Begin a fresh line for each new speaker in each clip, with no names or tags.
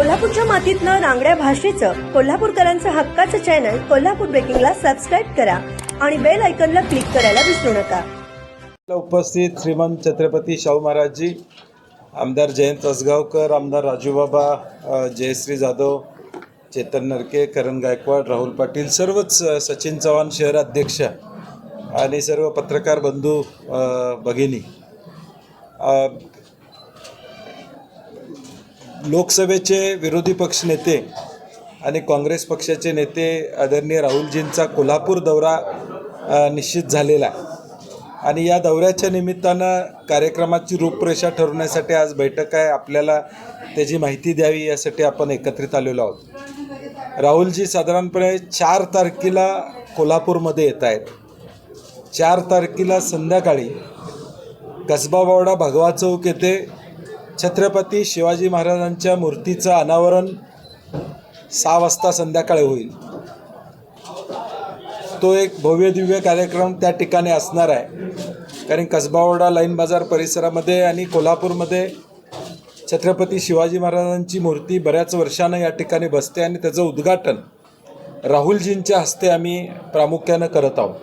कोल्हापूरच्या मातीतलं रांगड्या भाषेचं कोल्हापूरकरांचं हक्काचं चॅनल कोल्हापूर ब्रेकिंगला सबस्क्राईब करा आणि बेल आयकॉनला क्लिक करायला विसरू नका.
उपस्थित श्रीमंत छत्रपती शाहू महाराजजी आमदार जयंत असगावकर आमदार राजूबाबा जयश्री जाधव चेतन नरके करण गायकवाड राहुल पाटील सर्वच सचिन चव्हाण शहराध्यक्ष आणि सर्व पत्रकार बंधू भगिनी. लोकसभेचे विरोधी पक्ष नेते आणि काँग्रेस पक्षाचे नेते आदरणीय राहुलजींचा कोल्हापूर दौरा निश्चित झालेला आहे. आणि या दौऱ्याच्या निमित्तानं कार्यक्रमाची रूपरेषा ठरवण्यासाठी आज बैठक आहे. आपल्याला त्याची माहिती द्यावी यासाठी आपण एकत्रित आलेलो आहोत. राहुलजी साधारणपणे चार तारखेला कोल्हापूरमध्ये येत आहेत. चार तारखेला संध्याकाळी कसबावाडा भगवा चौक येथे छत्रपती शिवाजी महाराजांच्या मूर्तीचं अनावरण सहा वाजता संध्याकाळी होईल. तो एक भव्य दिव्य कार्यक्रम त्या ठिकाणी असणार आहे. कारण कसबावडा लाईन बाजार परिसरामध्ये आणि कोल्हापूरमध्ये छत्रपती शिवाजी महाराजांची मूर्ती बऱ्याच वर्षानं या ठिकाणी बसते आणि त्याचं उद्घाटन राहुलजींच्या हस्ते आम्ही प्रामुख्यानं करत आहोत.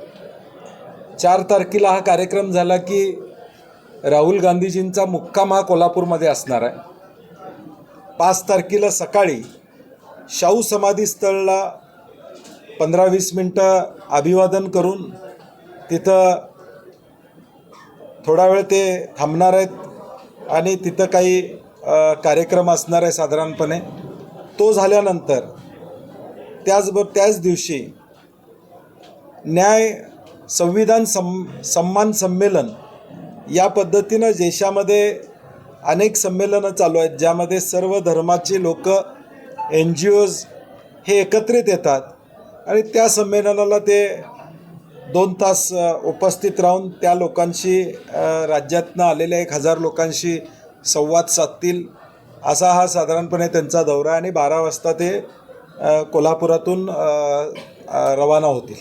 चार तारखेला हा कार्यक्रम झाला की राहुल गांधीजींचा मुक्काम हा कोल्हापूरमध्ये असणार आहे. पाच तारखेला सकाळी शाहू समाधीस्थळला पंधरा वीस मिनटं अभिवादन करून तिथं थोडा वेळ ते थांबणार आहेत आणि तिथं काही कार्यक्रम असणार आहे साधारणपणे. तो झाल्यानंतर त्याचबरोबर त्याच दिवशी न्याय संविधान सम सन्मान संमेलन या पद्धतीनं देशामध्ये अनेक संमेलनं चालू आहेत ज्यामध्ये सर्व धर्माचे लोक एन जी ओज हे एकत्रित येतात. आणि त्या संमेलनाला ते दोन तास उपस्थित राहून त्या लोकांशी राज्यातनं आलेल्या एक हजार लोकांशी संवाद साधतील असा हा साधारणपणे त्यांचा दौरा आहे आणि बारा वाजता ते कोल्हापुरातून रवाना होतील.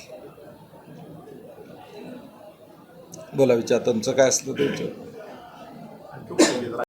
बोला विचार तुमचं काय असलं तुमचं